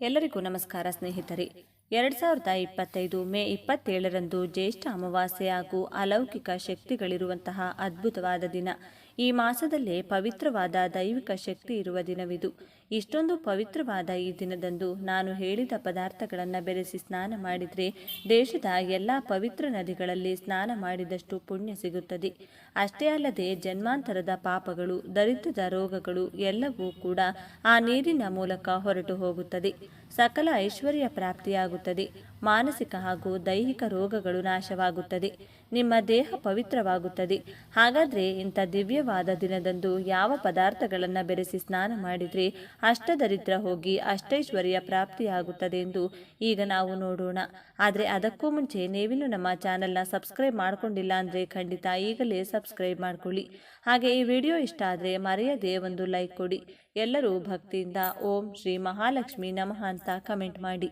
ಎಲ್ಲರಿಗೂ ನಮಸ್ಕಾರ ಸ್ನೇಹಿತರೆ. ಎರಡ್ ಸಾವಿರದ ಇಪ್ಪತ್ತೈದು ಮೇ ಇಪ್ಪತ್ತೇಳರಂದು ಜ್ಯೇಷ್ಠ ಅಮಾವಾಸ್ಯೆ ಹಾಗೂ ಅಲೌಕಿಕ ಶಕ್ತಿಗಳಿರುವಂತಹ ಅದ್ಭುತವಾದ ದಿನ. ಈ ಮಾಸದಲ್ಲೇ ಪವಿತ್ರವಾದ ದೈವಿಕ ಶಕ್ತಿ ಇರುವ ದಿನವಿದು. ಇಷ್ಟೊಂದು ಪವಿತ್ರವಾದ ಈ ದಿನದಂದು ನಾನು ಹೇಳಿದ ಪದಾರ್ಥಗಳನ್ನು ಬೆರೆಸಿ ಸ್ನಾನ ಮಾಡಿದರೆ ದೇಶದ ಎಲ್ಲ ಪವಿತ್ರ ನದಿಗಳಲ್ಲಿ ಸ್ನಾನ ಮಾಡಿದಷ್ಟು ಪುಣ್ಯ ಸಿಗುತ್ತದೆ. ಅಷ್ಟೇ ಅಲ್ಲದೆ ಜನ್ಮಾಂತರದ ಪಾಪಗಳು, ದರಿದ್ರದ ರೋಗಗಳು ಎಲ್ಲವೂ ಕೂಡ ಆ ನೀರಿನ ಮೂಲಕ ಹೊರಟು ಹೋಗುತ್ತದೆ. ಸಕಲ ಐಶ್ವರ್ಯ ಪ್ರಾಪ್ತಿಯಾಗುತ್ತದೆ. ಮಾನಸಿಕ ಹಾಗೂ ದೈಹಿಕ ರೋಗಗಳು ನಾಶವಾಗುತ್ತದೆ. ನಿಮ್ಮ ದೇಹ ಪವಿತ್ರವಾಗುತ್ತದೆ. ಹಾಗಾದರೆ ಇಂಥ ದಿವ್ಯವಾದ ದಿನದಂದು ಯಾವ ಪದಾರ್ಥಗಳನ್ನು ಬೆರೆಸಿ ಸ್ನಾನ ಮಾಡಿದರೆ ಅಷ್ಟದರಿದ್ರ ಹೋಗಿ ಅಷ್ಟೈಶ್ವರ್ಯ ಪ್ರಾಪ್ತಿಯಾಗುತ್ತದೆ ಎಂದು ಈಗ ನಾವು ನೋಡೋಣ. ಆದರೆ ಅದಕ್ಕೂ ಮುಂಚೆ ನೀವಿನ್ನೂ ನಮ್ಮ ಚಾನೆಲ್ನ ಸಬ್ಸ್ಕ್ರೈಬ್ ಮಾಡ್ಕೊಂಡಿಲ್ಲ ಅಂದರೆ ಖಂಡಿತ ಈಗಲೇ ಸಬ್ಸ್ಕ್ರೈಬ್ ಮಾಡಿಕೊಳ್ಳಿ. ಹಾಗೆ ಈ ವಿಡಿಯೋ ಇಷ್ಟ ಆದರೆ ಮರೆಯದೇ ಒಂದು ಲೈಕ್ ಕೊಡಿ. ಎಲ್ಲರೂ ಭಕ್ತಿಯಿಂದ ಓಂ ಶ್ರೀ ಮಹಾಲಕ್ಷ್ಮಿ ನಮಃ ಅಂತ ಕಮೆಂಟ್ ಮಾಡಿ.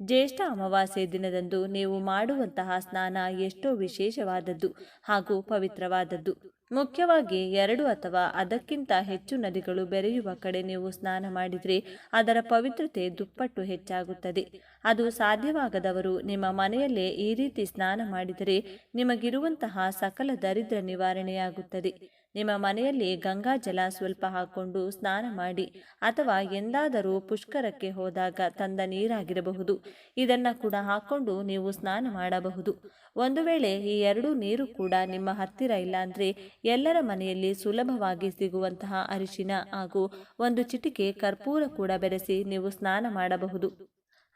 ಜ್ಯೇಷ್ಠ ಅಮಾವಾಸ್ಯೆ ದಿನದಂದು ನೀವು ಮಾಡುವಂತಹ ಸ್ನಾನ ಎಷ್ಟೋ ವಿಶೇಷವಾದದ್ದು ಹಾಗೂ ಪವಿತ್ರವಾದದ್ದು. ಮುಖ್ಯವಾಗಿ ಎರಡು ಅಥವಾ ಅದಕ್ಕಿಂತ ಹೆಚ್ಚು ನದಿಗಳು ಬೆರೆಯುವ ಕಡೆ ನೀವು ಸ್ನಾನ ಮಾಡಿದರೆ ಅದರ ಪವಿತ್ರತೆ ದುಪ್ಪಟ್ಟು ಹೆಚ್ಚಾಗುತ್ತದೆ. ಅದು ಸಾಧ್ಯವಾಗದವರು ನಿಮ್ಮ ಮನೆಯಲ್ಲೇ ಈ ರೀತಿ ಸ್ನಾನ ಮಾಡಿದರೆ ನಿಮಗಿರುವಂತಹ ಸಕಲ ದರಿದ್ರ ನಿವಾರಣೆಯಾಗುತ್ತದೆ. ನಿಮ್ಮ ಮನೆಯಲ್ಲಿ ಗಂಗಾ ಜಲ ಸ್ವಲ್ಪ ಹಾಕೊಂಡು ಸ್ನಾನ ಮಾಡಿ ಅಥವಾ ಎಂದಾದರೂ ಪುಷ್ಕರಕ್ಕೆ ಹೋದಾಗ ತಂದ ನೀರಾಗಿರಬಹುದು. ಇದನ್ನು ಕೂಡ ಹಾಕೊಂಡು ನೀವು ಸ್ನಾನ ಮಾಡಬಹುದು. ಒಂದು ವೇಳೆ ಈ ಎರಡೂ ನೀರು ಕೂಡ ನಿಮ್ಮ ಹತ್ತಿರ ಇಲ್ಲಾಂದರೆ ಎಲ್ಲರ ಮನೆಯಲ್ಲಿ ಸುಲಭವಾಗಿ ಸಿಗುವಂತಹ ಅರಿಶಿನ ಹಾಗೂ ಒಂದು ಚಿಟಿಕೆ ಕರ್ಪೂರ ಕೂಡ ಬೆರೆಸಿ ನೀವು ಸ್ನಾನ ಮಾಡಬಹುದು.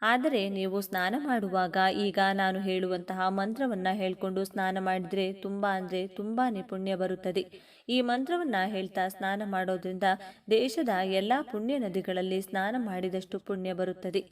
ಆದರೆ ನೀವು ಸ್ನಾನ ಮಾಡುವಾಗ ಈಗ ನಾನು ಹೇಳುವಂತಹ ಮಂತ್ರವನ್ನು ಹೇಳಿಕೊಂಡು ಸ್ನಾನ ಮಾಡಿದರೆ ತುಂಬ ಅಂದರೆ ತುಂಬಾ ಪುಣ್ಯ ಬರುತ್ತದೆ. ಈ ಮಂತ್ರವನ್ನು ಹೇಳ್ತಾ ಸ್ನಾನ ಮಾಡೋದ್ರಿಂದ ದೇಶದ ಎಲ್ಲ ಪುಣ್ಯ ನದಿಗಳಲ್ಲಿ ಸ್ನಾನ ಮಾಡಿದಷ್ಟು ಪುಣ್ಯ ಬರುತ್ತದೆ.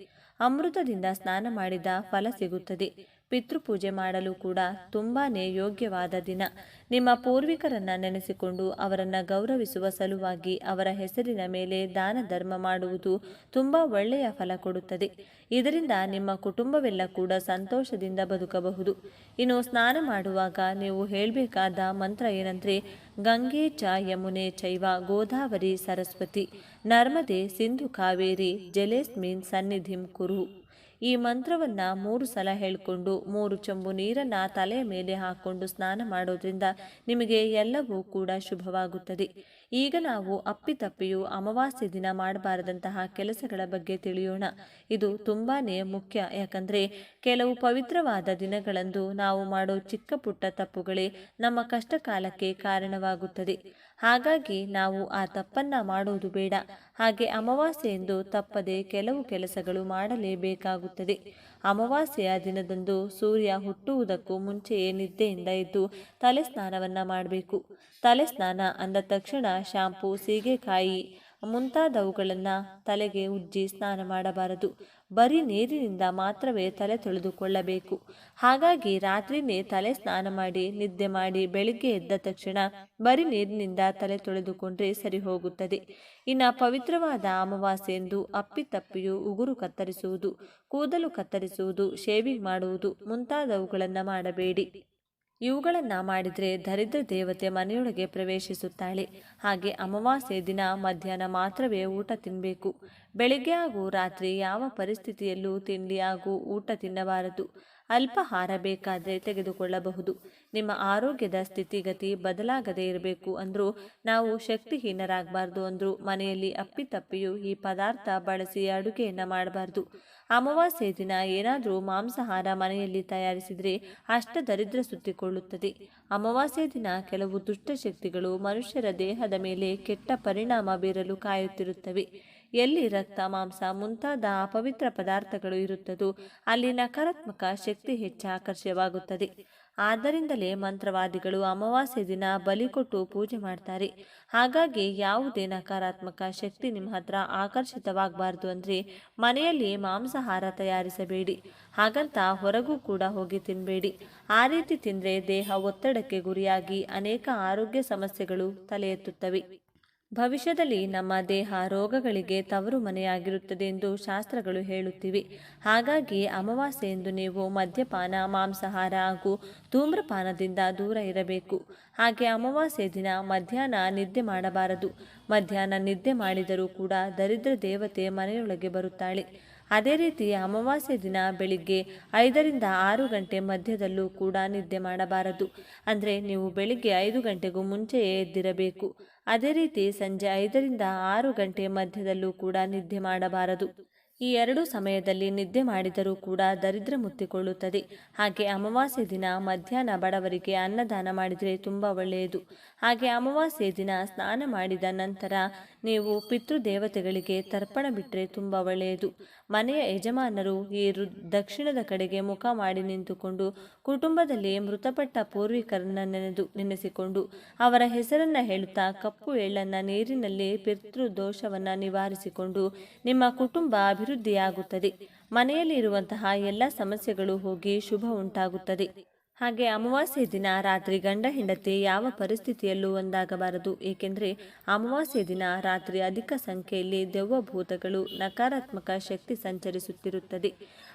ಅಮೃತದಿಂದ ಸ್ನಾನ ಮಾಡಿದ ಫಲ ಸಿಗುತ್ತದೆ. ಪಿತೃಪೂಜೆ ಮಾಡಲು ಕೂಡ ತುಂಬಾ ಯೋಗ್ಯವಾದ ದಿನ. ನಿಮ್ಮ ಪೂರ್ವಿಕರನ್ನ ನೆನೆಸಿಕೊಂಡು ಅವರನ್ನ ಗೌರವಿಸುವ ಸಲುವಾಗಿ ಅವರ ಹೆಸರಿನ ಮೇಲೆ ದಾನ ಧರ್ಮ ಮಾಡುವುದು ತುಂಬಾ ಒಳ್ಳೆಯ ಫಲ ಕೊಡುತ್ತದೆ. ಇದರಿಂದ ನಿಮ್ಮ ಕುಟುಂಬವೆಲ್ಲ ಕೂಡ ಸಂತೋಷದಿಂದ ಬದುಕಬಹುದು. ಇನ್ನು ಸ್ನಾನ ಮಾಡುವಾಗ ನೀವು ಹೇಳಬೇಕಾದ ಮಂತ್ರ ಏನಂದ್ರೆ, ಗಂಗೆ ಚ ಯಮುನೆ ಚೈವ ಗೋದಾವರಿ ಸರಸ್ವತಿ. ನರ್ಮದೆ ಸಿಂಧು ಕಾವೇರಿ ಜಲೇಸ್ಮಿನ್ ಸನ್ನಿಧಿಂ ಕುರು ಈ ಮಂತ್ರವನ್ನು ಮೂರು ಸಲ ಹೇಳಿಕೊಂಡು ಮೂರು ಚಂಬು ನೀರನ್ನು ತಲೆಯ ಮೇಲೆ ಹಾಕೊಂಡು ಸ್ನಾನ ಮಾಡೋದ್ರಿಂದ ನಿಮಗೆ ಎಲ್ಲವೂ ಕೂಡ ಶುಭವಾಗುತ್ತದೆ. ಈಗ ನಾವು ಅಪ್ಪಿತಪ್ಪಿಯು ಅಮಾವಾಸ್ಯೆ ದಿನ ಮಾಡಬಾರದಂತಹ ಕೆಲಸಗಳ ಬಗ್ಗೆ ತಿಳಿಯೋಣ. ಇದು ತುಂಬಾ ಮುಖ್ಯ, ಯಾಕಂದರೆ ಕೆಲವು ಪವಿತ್ರವಾದ ದಿನಗಳಂದು ನಾವು ಮಾಡೋ ಚಿಕ್ಕ ಪುಟ್ಟ ತಪ್ಪುಗಳೇ ನಮ್ಮ ಕಷ್ಟ ಕಾಲಕ್ಕೆ ಕಾರಣವಾಗುತ್ತದೆ. ಹಾಗಾಗಿ ನಾವು ಆ ತಪ್ಪನ್ನ ಮಾಡುವುದು ಬೇಡ. ಹಾಗೆ ಅಮಾವಾಸ್ಯೆ ಎಂದು ತಪ್ಪದೆ ಕೆಲವು ಕೆಲಸಗಳು ಮಾಡಲೇಬೇಕಾಗುತ್ತದೆ. ಅಮಾವಾಸ್ಯೆಯ ದಿನದಂದು ಸೂರ್ಯ ಹುಟ್ಟುವುದಕ್ಕೂ ಮುಂಚೆಯೇ ನಿದ್ದೆಯಿಂದ ಎದ್ದು ತಲೆ ಸ್ನಾನವನ್ನು ಮಾಡಬೇಕು. ತಲೆ ಸ್ನಾನ ಅಂದ ತಕ್ಷಣ ಶಾಂಪೂ, ಸೀಗೆಕಾಯಿ ಮುಂತಾದವುಗಳನ್ನು ತಲೆಗೆ ಉಜ್ಜಿ ಸ್ನಾನ ಮಾಡಬಾರದು. ಬರೀ ನೀರಿನಿಂದ ಮಾತ್ರವೇ ತಲೆ ತೊಳೆದುಕೊಳ್ಳಬೇಕು. ಹಾಗಾಗಿ ರಾತ್ರಿನೇ ತಲೆ ಸ್ನಾನ ಮಾಡಿ, ನಿದ್ದೆ ಮಾಡಿ, ಬೆಳಿಗ್ಗೆ ಎದ್ದ ತಕ್ಷಣ ಬರೀ ನೀರಿನಿಂದ ತಲೆ ತೊಳೆದುಕೊಂಡ್ರೆ ಸರಿ ಹೋಗುತ್ತದೆ. ಇನ್ನು ಪವಿತ್ರವಾದ ಅಮಾವಾಸ್ಯೆಂದು ಅಪ್ಪಿತಪ್ಪಿಯು ಉಗುರು ಕತ್ತರಿಸುವುದು, ಕೂದಲು ಕತ್ತರಿಸುವುದು, ಶೇವಿಂಗ್ ಮಾಡುವುದು ಮುಂತಾದವುಗಳನ್ನು ಮಾಡಬೇಡಿ. ಇವುಗಳನ್ನು ಮಾಡಿದರೆ ದರಿದ್ರ ದೇವತೆ ಮನೆಯೊಳಗೆ ಪ್ರವೇಶಿಸುತ್ತಾಳೆ. ಹಾಗೆ ಅಮಾವಾಸ್ಯೆ ದಿನ ಮಧ್ಯಾಹ್ನ ಮಾತ್ರವೇ ಊಟ ತಿನ್ನಬೇಕು ಬೆಳಿಗ್ಗೆ ಹಾಗೂ ರಾತ್ರಿ ಯಾವ ಪರಿಸ್ಥಿತಿಯಲ್ಲೂ ತಿಂಡಿ ಹಾಗೂ ಊಟ ತಿನ್ನಬಾರದು. ಅಲ್ಪಾಹಾರ ಬೇಕಾದರೆ ತೆಗೆದುಕೊಳ್ಳಬಹುದು. ನಿಮ್ಮ ಆರೋಗ್ಯದ ಸ್ಥಿತಿಗತಿ ಬದಲಾಗದೇ ಇರಬೇಕು ಅಂದರೂ ನಾವು ಶಕ್ತಿಹೀನರಾಗಬಾರ್ದು ಅಂದರೂ ಮನೆಯಲ್ಲಿ ಅಪ್ಪಿತಪ್ಪಿಯೂ ಈ ಪದಾರ್ಥ ಬಳಸಿ ಅಡುಗೆಯನ್ನು ಮಾಡಬಾರ್ದು. ಅಮಾವಾಸ್ಯೆ ದಿನ ಏನಾದರೂ ಮಾಂಸಾಹಾರ ಮನೆಯಲ್ಲಿ ತಯಾರಿಸಿದರೆ ಅಷ್ಟ ದರಿದ್ರ ಸುತ್ತಿಕೊಳ್ಳುತ್ತದೆ. ಅಮಾವಾಸ್ಯೆ ದಿನ ಕೆಲವು ದುಷ್ಟಶಕ್ತಿಗಳು ಮನುಷ್ಯರ ದೇಹದ ಮೇಲೆ ಕೆಟ್ಟ ಪರಿಣಾಮ ಬೀರಲು ಕಾಯುತ್ತಿರುತ್ತವೆ. ಎಲ್ಲಿ ರಕ್ತ, ಮಾಂಸ ಮುಂತಾದ ಅಪವಿತ್ರ ಪದಾರ್ಥಗಳು ಇರುತ್ತದೋ ಅಲ್ಲಿ ನಕಾರಾತ್ಮಕ ಶಕ್ತಿ ಹೆಚ್ಚು ಆಕರ್ಷವಾಗುತ್ತದೆ ಆದ್ದರಿಂದಲೇ ಮಂತ್ರವಾದಿಗಳು ಅಮಾವಾಸ್ಯೆ ದಿನ ಬಲಿ ಕೊಟ್ಟು ಪೂಜೆ ಮಾಡ್ತಾರೆ. ಹಾಗಾಗಿ ಯಾವುದೇ ನಕಾರಾತ್ಮಕ ಶಕ್ತಿ ನಿಮ್ಮ ಹತ್ರ ಆಕರ್ಷಿತವಾಗಬಾರ್ದು ಅಂದರೆ ಮನೆಯಲ್ಲಿ ಮಾಂಸಾಹಾರ ತಯಾರಿಸಬೇಡಿ. ಹಾಗಂತ ಹೊರಗೂ ಕೂಡ ಹೋಗಿ ತಿನ್ನಬೇಡಿ ಆ ರೀತಿ ತಿಂದರೆ ದೇಹ ಒತ್ತಡಕ್ಕೆ ಗುರಿಯಾಗಿ ಅನೇಕ ಆರೋಗ್ಯ ಸಮಸ್ಯೆಗಳು ತಲೆ ಎತ್ತುತ್ತವೆ ಭವಿಷ್ಯದಲ್ಲಿ ನಮ್ಮ ದೇಹ ರೋಗಗಳಿಗೆ ತವರು ಮನೆಯಾಗಿರುತ್ತದೆ ಎಂದು ಶಾಸ್ತ್ರಗಳು ಹೇಳುತ್ತಿವೆ. ಹಾಗಾಗಿ ಅಮಾವಾಸ್ಯೆ ಎಂದು ನೀವು ಮದ್ಯಪಾನ, ಮಾಂಸಾಹಾರ ಹಾಗೂ ಧೂಮ್ರಪಾನದಿಂದ ದೂರ ಇರಬೇಕು. ಹಾಗೆ ಅಮಾವಾಸ್ಯೆ ದಿನ ಮಧ್ಯಾಹ್ನ ನಿದ್ದೆ ಮಾಡಬಾರದು. ಮಧ್ಯಾಹ್ನ ನಿದ್ದೆ ಮಾಡಿದರೂ ಕೂಡ ದರಿದ್ರ ದೇವತೆ ಮನೆಯೊಳಗೆ ಬರುತ್ತಾಳೆ. ಅದೇ ರೀತಿ ಅಮಾವಾಸ್ಯೆ ದಿನ ಬೆಳಿಗ್ಗೆ ಐದರಿಂದ ಆರು ಗಂಟೆ ಮಧ್ಯದಲ್ಲೂ ಕೂಡ ನಿದ್ದೆ ಮಾಡಬಾರದು. ಅಂದರೆ ನೀವು ಬೆಳಿಗ್ಗೆ ಐದು ಗಂಟೆಗೂ ಮುಂಚೆಯೇ ಎದ್ದಿರಬೇಕು. ಅದೇ ರೀತಿ ಸಂಜೆ ಐದರಿಂದ ಆರು ಗಂಟೆ ಮಧ್ಯದಲ್ಲೂ ಕೂಡ ನಿದ್ದೆ ಮಾಡಬಾರದು. ಈ ಎರಡು ಸಮಯದಲ್ಲಿ ನಿದ್ದೆ ಮಾಡಿದರೂ ಕೂಡ ದರಿದ್ರ ಮುತ್ತಿಕೊಳ್ಳುತ್ತದೆ. ಹಾಗೆ ಅಮಾವಾಸ್ಯೆ ದಿನ ಮಧ್ಯಾಹ್ನ ಬಡವರಿಗೆ ಅನ್ನದಾನ ಮಾಡಿದರೆ ತುಂಬ ಒಳ್ಳೆಯದು. ಹಾಗೆ ಅಮಾವಾಸ್ಯೆ ದಿನ ಸ್ನಾನ ಮಾಡಿದ ನಂತರ ನೀವು ಪಿತೃದೇವತೆಗಳಿಗೆ ತರ್ಪಣ ಬಿಟ್ಟರೆ ತುಂಬ ಒಳ್ಳೆಯದು. ಮನೆಯ ಯಜಮಾನರು ಈ ದಕ್ಷಿಣದ ಕಡೆಗೆ ಮುಖ ಮಾಡಿ ನಿಂತುಕೊಂಡು ಕುಟುಂಬದಲ್ಲಿ ಮೃತಪಟ್ಟ ಪೂರ್ವಿಕರನ್ನ ನೆನೆದು ನೆನೆಸಿಕೊಂಡು ಅವರ ಹೆಸರನ್ನ ಹೇಳುತ್ತಾ ಕಪ್ಪು ಎಳ್ಳನ್ನ ನೀರಿನಲ್ಲಿ ಪಿತೃ ದೋಷವನ್ನ ನಿವಾರಿಸಿಕೊಂಡು ನಿಮ್ಮ ಕುಟುಂಬ ಅಭಿವೃದ್ಧಿಯಾಗುತ್ತದೆ. ಮನೆಯಲ್ಲಿ ಇರುವಂತಹ ಎಲ್ಲ ಸಮಸ್ಯೆಗಳು ಹೋಗಿ ಶುಭ ಉಂಟಾಗುತ್ತದೆ. ಹಾಗೆ ಅಮಾವಾಸ್ಯೆ ದಿನ ರಾತ್ರಿ ಗಂಡ ಹೆಂಡತಿ ಯಾವ ಪರಿಸ್ಥಿತಿಯಲ್ಲೂ ಒಂದಾಗಬಾರದು. ಏಕೆಂದರೆ ಅಮಾವಾಸ್ಯೆ ದಿನ ರಾತ್ರಿ ಅಧಿಕ ಸಂಖ್ಯೆಯಲ್ಲಿ ದೆವ್ವಭೂತಗಳು ನಕಾರಾತ್ಮಕ ಶಕ್ತಿ ಸಂಚರಿಸುತ್ತಿರುತ್ತದೆ.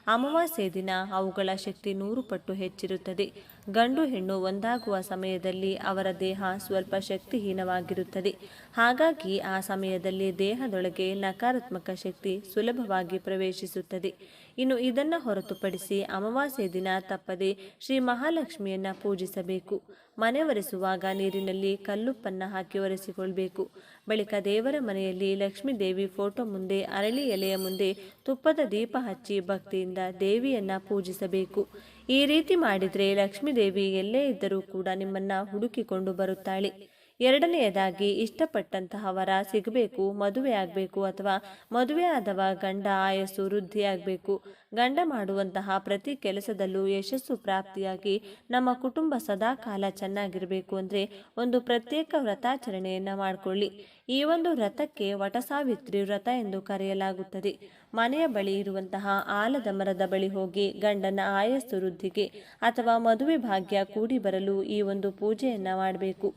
ಅಮಾವಾಸ್ಯೆ ದಿನ ಅವುಗಳ ಶಕ್ತಿ ನೂರು ಪಟ್ಟು ಹೆಚ್ಚಿರುತ್ತದೆ. ಗಂಡು ಹೆಣ್ಣು ಒಂದಾಗುವ ಸಮಯದಲ್ಲಿ ಅವರ ದೇಹ ಸ್ವಲ್ಪ ಶಕ್ತಿಹೀನವಾಗಿರುತ್ತದೆ. ಹಾಗಾಗಿ ಆ ಸಮಯದಲ್ಲಿ ದೇಹದೊಳಗೆ ನಕಾರಾತ್ಮಕ ಶಕ್ತಿ ಸುಲಭವಾಗಿ ಪ್ರವೇಶಿಸುತ್ತದೆ. ಇನ್ನು ಇದನ್ನು ಹೊರತುಪಡಿಸಿ ಅಮಾವಾಸ್ಯೆ ದಿನ ತಪ್ಪದೆ ಶ್ರೀ ಮಹಾಲಕ್ಷ್ಮಿಯನ್ನು ಪೂಜಿಸಬೇಕು. ಮನೆ ಒರೆಸುವಾಗ ನೀರಿನಲ್ಲಿ ಕಲ್ಲುಪ್ಪನ್ನು ಹಾಕಿ ಒರೆಸಿಕೊಳ್ಬೇಕು. ಬಳಿಕ ದೇವರ ಮನೆಯಲ್ಲಿ ಲಕ್ಷ್ಮೀ ದೇವಿ ಫೋಟೋ ಮುಂದೆ ಅರಳಿ ಎಲೆಯ ಮುಂದೆ ತುಪ್ಪದ ದೀಪ ಹಚ್ಚಿ ಭಕ್ತಿಯಿಂದ ದೇವಿಯನ್ನು ಪೂಜಿಸಬೇಕು. ಈ ರೀತಿ ಮಾಡಿದರೆ ಲಕ್ಷ್ಮೀ ದೇವಿ ಎಲ್ಲೇ ಇದ್ದರೂ ಕೂಡ ನಿಮ್ಮನ್ನ ಹುಡುಕಿಕೊಂಡು ಬರುತ್ತಾಳೆ. ಎರಡನೆಯದಾಗಿ ಇಷ್ಟಪಟ್ಟಂತಹ ವರ ಸಿಗಬೇಕು, ಮದುವೆ ಆಗಬೇಕು ಅಥವಾ ಮದುವೆ ಆದವ ಗಂಡ ಆಯಸ್ಸು ವೃದ್ಧಿಯಾಗಬೇಕು ಗಂಡ ಮಾಡುವಂತಹ ಪ್ರತಿ ಕೆಲಸದಲ್ಲೂ ಯಶಸ್ಸು ಪ್ರಾಪ್ತಿಯಾಗಿ ನಮ್ಮ ಕುಟುಂಬ ಸದಾ ಕಾಲ ಚೆನ್ನಾಗಿರಬೇಕು ಅಂದರೆ ಒಂದು ಪ್ರತ್ಯೇಕ ವ್ರತಾಚರಣೆಯನ್ನು ಮಾಡಿಕೊಳ್ಳಿ. ಈ ಒಂದು ವ್ರತಕ್ಕೆ ವಟಸಾವಿತ್ರಿ ವ್ರತ ಎಂದು ಕರೆಯಲಾಗುತ್ತದೆ. ಮನೆಯ ಬಳಿ ಇರುವಂತಹ ಆಲದ ಮರದ ಬಳಿ ಹೋಗಿ ಗಂಡನ ಆಯಸ್ಸು ವೃದ್ಧಿಗೆ ಅಥವಾ ಮದುವೆ ಭಾಗ್ಯ ಕೂಡಿ ಬರಲು ಈ ಒಂದು ಪೂಜೆಯನ್ನು ಮಾಡಬೇಕು.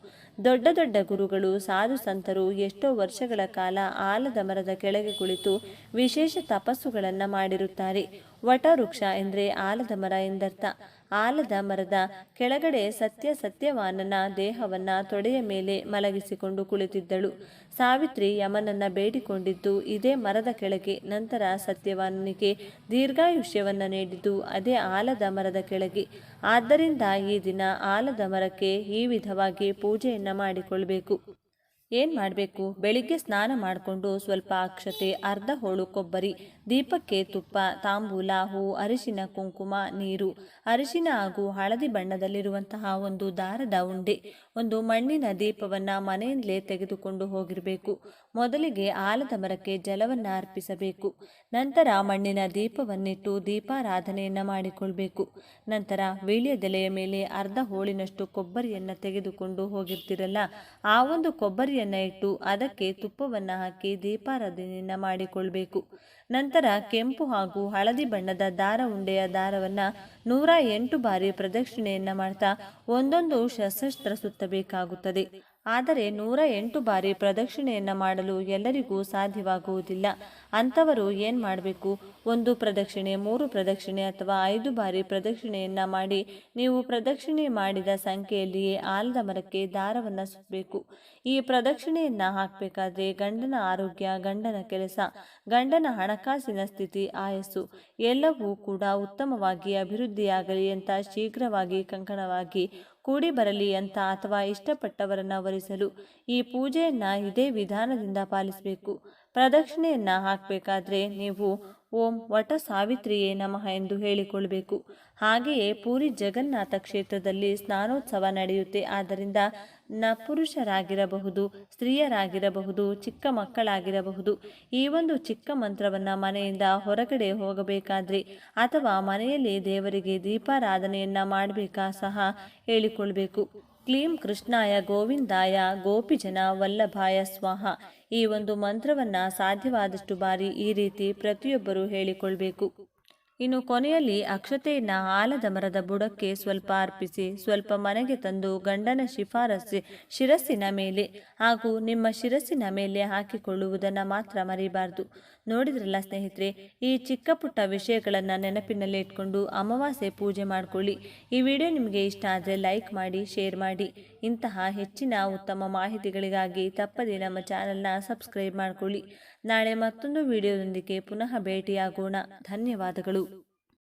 ದೊಡ್ಡ ದೊಡ್ಡ ಗುರುಗಳು, ಸಾಧು ಸಂತರು ಎಷ್ಟೋ ವರ್ಷಗಳ ಕಾಲ ಆಲದ ಮರದ ಕೆಳಗೆ ಕುಳಿತು ವಿಶೇಷ ತಪಸ್ಸುಗಳನ್ನು ಮಾಡಿರುತ್ತಾರೆ. ವಟವೃಕ್ಷ ಎಂದರೆ ಆಲದ ಮರ ಎಂದರ್ಥ. ಆಲದ ಮರದ ಕೆಳಗಡೆ ಸತ್ಯ ಸತ್ಯವಾನನ ದೇಹವನ್ನ ತೊಡೆಯ ಮೇಲೆ ಮಲಗಿಸಿಕೊಂಡು ಕುಳಿತಿದ್ದಳು. ಸಾವಿತ್ರಿ ಯಮನನ್ನ ಬೇಡಿಕೊಂಡಿದ್ದು ಇದೇ ಮರದ ಕೆಳಗೆ. ನಂತರ ಸತ್ಯವಾನನಿಗೆ ದೀರ್ಘಾಯುಷ್ಯವನ್ನ ನೀಡಿದ್ದು ಅದೇ ಆಲದ ಮರದ ಕೆಳಗೆ. ಆದ್ದರಿಂದ ಈ ದಿನ ಆಲದ ಮರಕ್ಕೆ ಈ ವಿಧವಾಗಿ ಪೂಜೆಯನ್ನ ಮಾಡಿಕೊಳ್ಬೇಕು. ಏನು ಮಾಡಬೇಕು? ಬೆಳಿಗ್ಗೆ ಸ್ನಾನ ಮಾಡಿಕೊಂಡು ಸ್ವಲ್ಪ ಅಕ್ಷತೆ, ಅರ್ಧ ಹೋಳು ಕೊಬ್ಬರಿ, ದೀಪಕ್ಕೆ ತುಪ್ಪ, ತಾಂಬೂಲ, ಹೂ, ಅರಿಶಿನ, ಕುಂಕುಮ, ನೀರು. ಅರಿಶಿನ ಹಾಗೂ ಹಳದಿ ಬಣ್ಣದಲ್ಲಿರುವಂತಹ ಒಂದು ದಾರದ ಉಂಡೆ, ಒಂದು ಮಣ್ಣಿನ ದೀಪವನ್ನು ಮನೆಯಿಂದಲೇ ತೆಗೆದುಕೊಂಡು ಹೋಗಿರಬೇಕು. ಮೊದಲಿಗೆ ಆಲದ ಮರಕ್ಕೆ ಜಲವನ್ನು ಅರ್ಪಿಸಬೇಕು. ನಂತರ ಮಣ್ಣಿನ ದೀಪವನ್ನಿಟ್ಟು ದೀಪಾರಾಧನೆಯನ್ನು ಮಾಡಿಕೊಳ್ಬೇಕು. ನಂತರ ವೀಳ್ಯದೆಲೆಯ ಮೇಲೆ ಅರ್ಧ ಹೋಳಿನಷ್ಟು ಕೊಬ್ಬರಿಯನ್ನು ತೆಗೆದುಕೊಂಡು ಹೋಗಿರ್ತಿರಲ್ಲ, ಆ ಒಂದು ಕೊಬ್ಬರಿಯನ್ನು ಇಟ್ಟು ಅದಕ್ಕೆ ತುಪ್ಪವನ್ನು ಹಾಕಿ ದೀಪಾರಾಧನೆಯನ್ನು ಮಾಡಿಕೊಳ್ಬೇಕು. ನಂತರ ಕೆಂಪು ಹಾಗೂ ಹಳದಿ ಬಣ್ಣದ ದಾರ ಉಂಡೆಯ ದಾರವನ್ನು ನೂರ ಎಂಟು ಬಾರಿ ಪ್ರದಕ್ಷಿಣೆಯನ್ನು ಮಾಡ್ತಾ ಒಂದೊಂದು ಶಸ್ತ್ರ ಸುತ್ತಬೇಕಾಗುತ್ತದೆ. ಆದರೆ ನೂರ ಎಂಟು ಬಾರಿ ಪ್ರದಕ್ಷಿಣೆಯನ್ನು ಮಾಡಲು ಎಲ್ಲರಿಗೂ ಸಾಧ್ಯವಾಗುವುದಿಲ್ಲ. ಅಂಥವರು ಏನು ಮಾಡಬೇಕು? ಒಂದು ಪ್ರದಕ್ಷಿಣೆ, ಮೂರು ಪ್ರದಕ್ಷಿಣೆ ಅಥವಾ ಐದು ಬಾರಿ ಪ್ರದಕ್ಷಿಣೆಯನ್ನು ಮಾಡಿ ನೀವು ಪ್ರದಕ್ಷಿಣೆ ಮಾಡಿದ ಸಂಖ್ಯೆಯಲ್ಲಿಯೇ ಆಲದ ಮರಕ್ಕೆ ದಾರವನ್ನು ಸುತ್ತಬೇಕು ಈ ಪ್ರದಕ್ಷಿಣೆಯನ್ನು ಹಾಕಬೇಕಾದ್ರೆ ಗಂಡನ ಆರೋಗ್ಯ, ಗಂಡನ ಕೆಲಸ, ಗಂಡನ ಹಣಕಾಸಿನ ಸ್ಥಿತಿ, ಆಯಸ್ಸು ಎಲ್ಲವೂ ಕೂಡ ಉತ್ತಮವಾಗಿ ಅಭಿವೃದ್ಧಿಯಾಗಲಿ ಅಂತ ಶೀಘ್ರವಾಗಿ ಕಂಕಣವಾಗಿ ಕೂಡಿ ಬರಲಿ ಅಂತ ಅಥವಾ ಇಷ್ಟಪಟ್ಟವರನ್ನ ವರಿಸಲು ಈ ಪೂಜೆಯನ್ನ ಇದೇ ವಿಧಾನದಿಂದ ಪಾಲಿಸಬೇಕು. ಪ್ರದಕ್ಷಿಣೆಯನ್ನ ಹಾಕಬೇಕಾದ್ರೆ ನೀವು ಓಂ ವಟ ಸಾವಿತ್ರಿಯೇ ನಮಃ ಎಂದು ಹೇಳಿಕೊಳ್ಳಬೇಕು. ಹಾಗೆಯೇ ಪೂರಿ ಜಗನ್ನಾಥ ಕ್ಷೇತ್ರದಲ್ಲಿ ಸ್ನಾನೋತ್ಸವ ನಡೆಯುತ್ತೆ. ಆದ್ದರಿಂದ ನ ಪುರುಷರಾಗಿರಬಹುದು, ಸ್ತ್ರೀಯರಾಗಿರಬಹುದು, ಚಿಕ್ಕ ಮಕ್ಕಳಾಗಿರಬಹುದು. ಈ ಒಂದು ಚಿಕ್ಕ ಮಂತ್ರವನ್ನು ಮನೆಯಿಂದ ಹೊರಗಡೆ ಹೋಗಬೇಕಾದ್ರೆ ಅಥವಾ ಮನೆಯಲ್ಲಿ ದೇವರಿಗೆ ದೀಪಾರಾಧನೆಯನ್ನು ಮಾಡಬೇಕಾ ಸಹ ಹೇಳಿಕೊಳ್ಬೇಕು. ಕ್ಲೀಂ ಕೃಷ್ಣಾಯ ಗೋವಿಂದಾಯ ಗೋಪಿಜನ ವಲ್ಲಭಾಯ ಸ್ವಾಹ. ಈ ಒಂದು ಮಂತ್ರವನ್ನು ಸಾಧ್ಯವಾದಷ್ಟು ಬಾರಿ ಈ ರೀತಿ ಪ್ರತಿಯೊಬ್ಬರು ಹೇಳಿಕೊಳ್ಬೇಕು. ಇನ್ನು ಕೊನೆಯಲ್ಲಿ ಅಕ್ಷತೆಯನ್ನ ಆಲದ ಮರದ ಬುಡಕ್ಕೆ ಸ್ವಲ್ಪ ಅರ್ಪಿಸಿ, ಸ್ವಲ್ಪ ಮನೆಗೆ ತಂದು ಗಂಡನ ಶಿಫಾರಸ್ಸಿ ಶಿರಸ್ಸಿನ ಮೇಲೆ ಹಾಗೂ ನಿಮ್ಮ ಶಿರಸ್ಸಿನ ಮೇಲೆ ಹಾಕಿಕೊಳ್ಳುವುದನ್ನು ಮಾತ್ರ ಮರಿಬಾರದು. ನೋಡಿದ್ರಲ್ಲ ಸ್ನೇಹಿತರೆ, ಈ ಚಿಕ್ಕ ಪುಟ್ಟ ವಿಷಯಗಳನ್ನು ನೆನಪಿನಲ್ಲಿ ಇಟ್ಕೊಂಡು ಅಮಾವಾಸ್ಯೆ ಪೂಜೆ ಮಾಡ್ಕೊಳ್ಳಿ. ಈ ವಿಡಿಯೋ ನಿಮಗೆ ಇಷ್ಟ ಆದರೆ ಲೈಕ್ ಮಾಡಿ, ಶೇರ್ ಮಾಡಿ. ಇಂತಹ ಹೆಚ್ಚಿನ ಉತ್ತಮ ಮಾಹಿತಿಗಳಿಗಾಗಿ ತಪ್ಪದೇ ನಮ್ಮ ಚಾನಲ್ನ ಸಬ್ಸ್ಕ್ರೈಬ್ ಮಾಡಿಕೊಳ್ಳಿ. ನಾಳೆ ಮತ್ತೊಂದು ವಿಡಿಯೋದೊಂದಿಗೆ ಪುನಃ ಭೇಟಿಯಾಗೋಣ. ಧನ್ಯವಾದಗಳು.